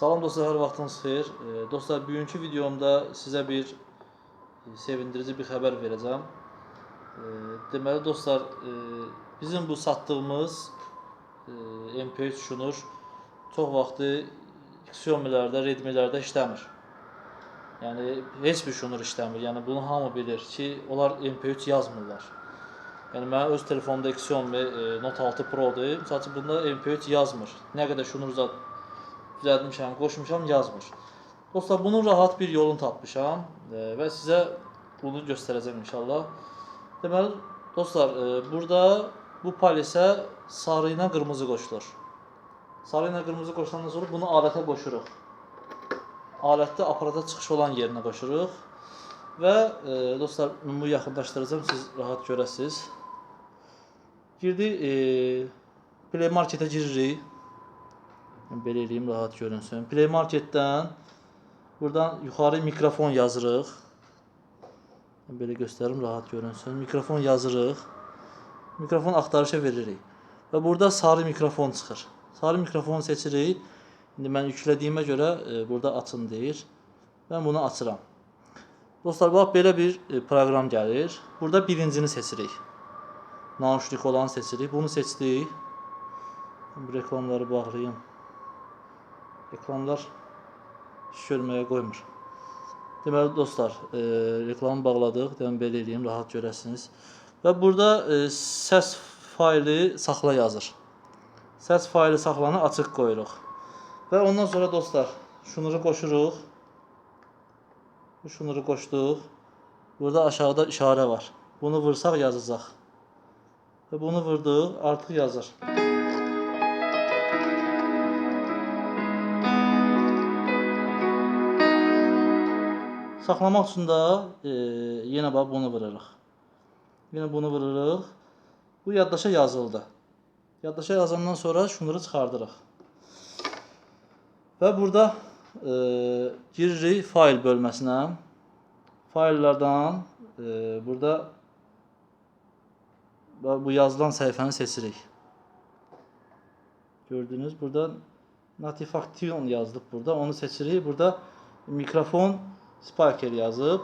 Salam dostlar, hər vaxtınız xeyir. E, Dostlar, bugünkü videomda sizə bir e, sevindirici bir xəbər verəcəm. E, Deməli dostlar, e, bizim bu satdığımız e, MP3 şunur çox vaxtı Xiaomi-lərdə, Redmi-lərdə işləmir. Yəni heç bir şunur işləmir. Yəni bunu hamı bilir ki, onlar MP3 yazmırlar. Yəni mənim öz telefonumda Xiaomi Note 6 Pro-dur. Məsəl üçün bunda MP3 yazmır. Nə qədər şunur zat düzəltmişəm, qoşmuşam yazmır. Dostlar, bunun rahat bir yolunu tapmışam e, və sizə bunu göstərəcəm inşallah. Deməli, dostlar, e, burada bu polisə sarı ilə qırmızı qoşulur. Sarı ilə qırmızı sonra bunu alətə qoşuruq. Alətdə aparata çıxış olan yerinə qoşuruq. Və e, dostlar, bunu yaxınlaşdıracağam, siz rahat görəsiniz. Girdi, e, Play Marketə giririk. Eləyim rahat görünsün. Play Marketdən buradan yuxarı mikrofon yazırıq. Belə göstərim rahat görünsün. Mikrofon yazırıq. Mikrofon axtarışa veririk. Və burada sarı mikrofon çıxır. Sarı mikrofonu seçirik. İndi mən yüklədiyimə görə e, burada açın deyir. Mən bunu açıram. Dostlar, bax belə bir e, proqram gəlir. Burada birincini seçirik. Naushnik olanı seçirik. Bunu seçdik. Reklamları bağlayayım. Reklamlar görməyə qoymur. Deməli dostlar, e, reklamı bağladıq. Demək belə eləyim, rahat görəsiniz. Və burada e, səs faylı saxla yazır. Səs faylı saxlanı açıq qoyuruq. Və ondan sonra dostlar, şunuru qoşuruq. Şunuru qoşduq. Burada aşağıda işarə var. Bunu vursaq yazacaq. Və bunu vurduq, artıq yazır. Saxlamaq üçün də e, yenə bax bunu vururuq. Yenə bunu vururuq. Bu yaddaşa yazıldı. Yaddaşa yazandan sonra şunları çıxardırıq. Və burada e, giririk fayl bölməsinə. Fayllardan e, burada bu yazılan səhifəni seçirik. Gördünüz burada Notification yazdık burada. Onu seçirik. Burada mikrofon Sparker yazıb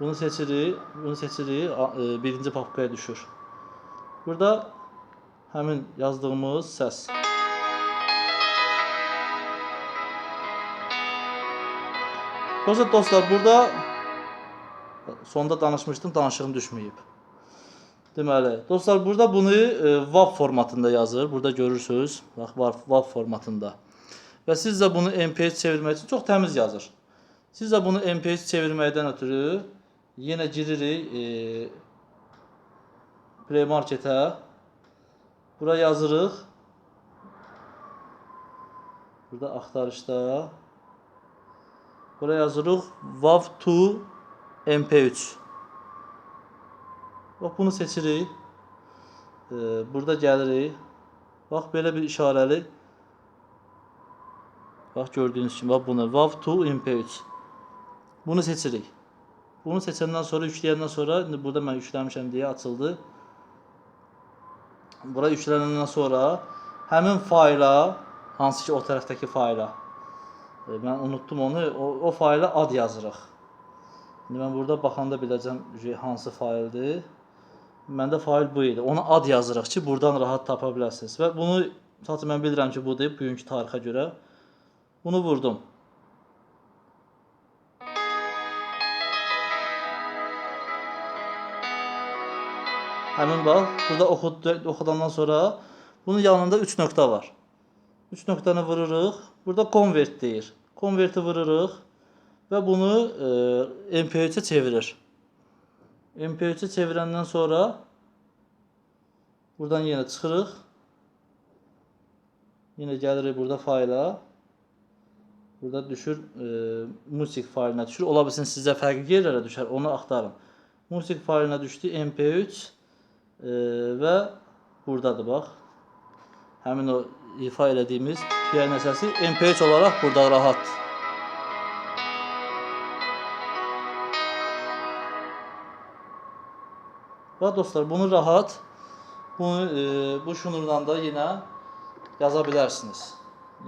bunu seçirik. Bunu seçirik. a- e, Birinci papkaya düşür. Burada həmin yazdığımız səs. Dostlar, dostlar burada sonda danışmışdım, danışığım düşməyib. Deməli, dostlar burada bunu e, WAV formatında yazır. Burada görürsüz. Bax, WAV formatında. Və siz də bunu MP3 çevirmək üçün çox təmiz yazır. Siz də bunu MP3 çevirməkdən ötürü yenə giririk e, Play Marketə. Bura yazırıq. Burada axtarışda Bura yazırıq WAV2 MP3. Bax bunu seçirik. E, burada gəlirik. Bax belə bir işarəli Bax gördüyünüz kimi bax bunu WAV2 MP3. Bunu seçirik. Bunu seçəndən sonra yükləyəndən sonra indi burada mən yükləmişəm deyə açıldı. Bura yüklənəndən sonra həmin fayla hansı ki o tərəfdəki fayla e, mən unutdum onu. O, o fayla ad yazırıq. İndi mən burada baxanda biləcəm hansı fayldır. Məndə fayl bu idi. Ona ad yazırıq ki, buradan rahat tapa biləsiniz. Və bunu sadəcə mən bilirəm ki, budur bugünkü tarixə görə. Bunu vurdum. Həmin bax, burada oxudu, oxudandan sonra bunun yanında 3 nöqtə var. 3 nöqtəni vururuq. Burada convert deyir. Converti vururuq və bunu e, MP3-ə çevirir. MP3-ə çevirəndən sonra buradan yenə çıxırıq. Yenə gəlirik burada fayla. Burada düşür e, musik faylinə düşür. Ola bilsin sizə fərqli yerlərə düşər. Onu axtarın. Musik faylinə düşdü MP3 e, və burdadır bax. Həmin o ifa elədiyimiz piano səsi MP3 olaraq burada rahat. Və dostlar bunu rahat bunu e, bu şunurdan da yenə yaza bilərsiniz.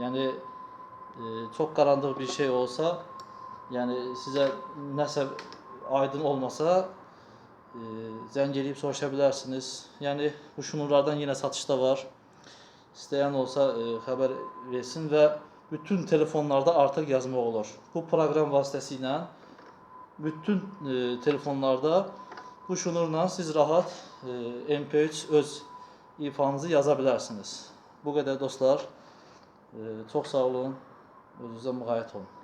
Yəni e, çok karanlık bir şey olsa yani size nəsə aydın olmasa e, zəng eləyib soruşa bilərsiniz. Yəni bu şnurlardan yine satışda var. İsteyen olsa e, xəbər versin və bütün telefonlarda artıq yazma olur. Bu proqram vasitəsilə bütün e, telefonlarda bu şnurla siz rahat e, MP3 öz ifanızı yaza bilərsiniz. Bu qədər dostlar. E, çox sağ olun. Özünüzə müğayət olun.